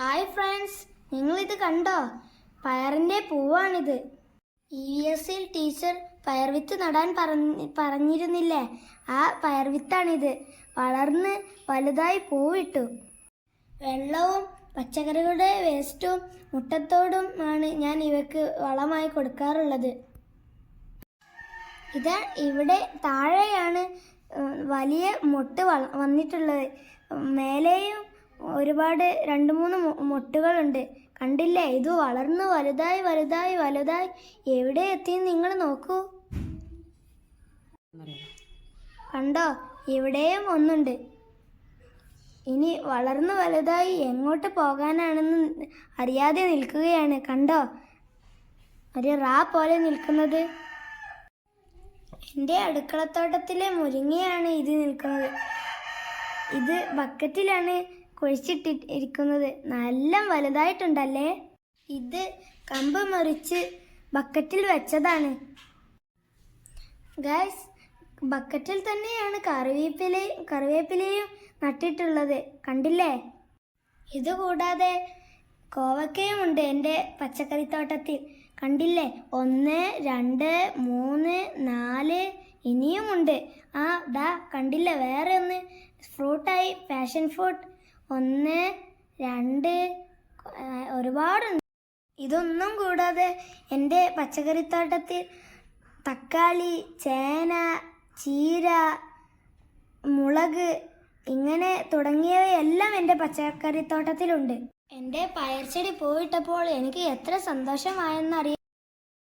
Hi friends നിങ്ങൾ ഇത് കണ്ടോ? പയറിന്റെ പൂവാണിത്. ഇ വി എസിൽ ടീച്ചർ പയർവിത്ത് നടാൻ പറഞ്ഞ് പറഞ്ഞിരുന്നില്ലേ? ആ പയർവിത്താണിത്. വളർന്ന് വലുതായി പൂവിട്ടു. വെള്ളവും പച്ചക്കറികളുടെ വേസ്റ്റും മുട്ടത്തോടും ആണ് ഞാൻ ഇവയ്ക്ക് വളമായി കൊടുക്കാറുള്ളത്. ഇത് ഇവിടെ താഴെയാണ് വലിയ മുട്ട് വന്നിട്ടുള്ളത്. മേലെയും ഒരുപാട് രണ്ട് മൂന്ന് മുട്ടുകളുണ്ട്. കണ്ടില്ലേ? ഇത് വളർന്ന് വലുതായി വലുതായി വലുതായി. എവിടെ എത്തി നിങ്ങൾ നോക്കൂ. കണ്ടോ? ഇവിടെയും ഒന്നുണ്ട്. ഇനി വളർന്നു വലുതായി എങ്ങോട്ട് പോകാനാണെന്ന് അറിയാതെ നിൽക്കുകയാണ്. കണ്ടോ? ഒരു റാ പോലെ നിൽക്കുന്നത്. എന്റെ അടുക്കളത്തോട്ടത്തിലെ മുരിങ്ങയാണ് ഇത് നിൽക്കുന്നത്. ഇത് ബക്കറ്റിലാണ് കുഴിച്ചിട്ടി ഇരിക്കുന്നത് നല്ല വലുതായിട്ടുണ്ടല്ലേ? ഇത് കമ്പ് മുറിച്ച് ബക്കറ്റിൽ വെച്ചതാണ്. ഗൈസ് ബക്കറ്റിൽ തന്നെയാണ് കറിവേപ്പില കറിവേപ്പിലയും നട്ടിട്ടുള്ളത്. കണ്ടില്ലേ? ഇതുകൂടാതെ കോവക്കയും ഉണ്ട് എന്റെ പച്ചക്കറിത്തോട്ടത്തിൽ. കണ്ടില്ലേ? ഒന്ന് രണ്ട് മൂന്ന് നാല് ഇനിയുമുണ്ട് ആ ദാ കണ്ടില്ല? വേറെ ഒന്ന് ഫ്രൂട്ടായി പാഷൻ ഫ്രൂട്ട്. ഒന്ന് രണ്ട് ഒരുപാടുണ്ട്. ഇതൊന്നും കൂടാതെ എന്റെ പച്ചക്കറിത്തോട്ടത്തിൽ തക്കാളി ചേന ചീര മുളക് ഇങ്ങനെ തുടങ്ങിയവയെല്ലാം എന്റെ പച്ചക്കറിത്തോട്ടത്തിലുണ്ട്. എന്റെ പയർച്ചെടി പോയിട്ടപ്പോൾ എനിക്ക് എത്ര സന്തോഷമായെന്നറിയാം.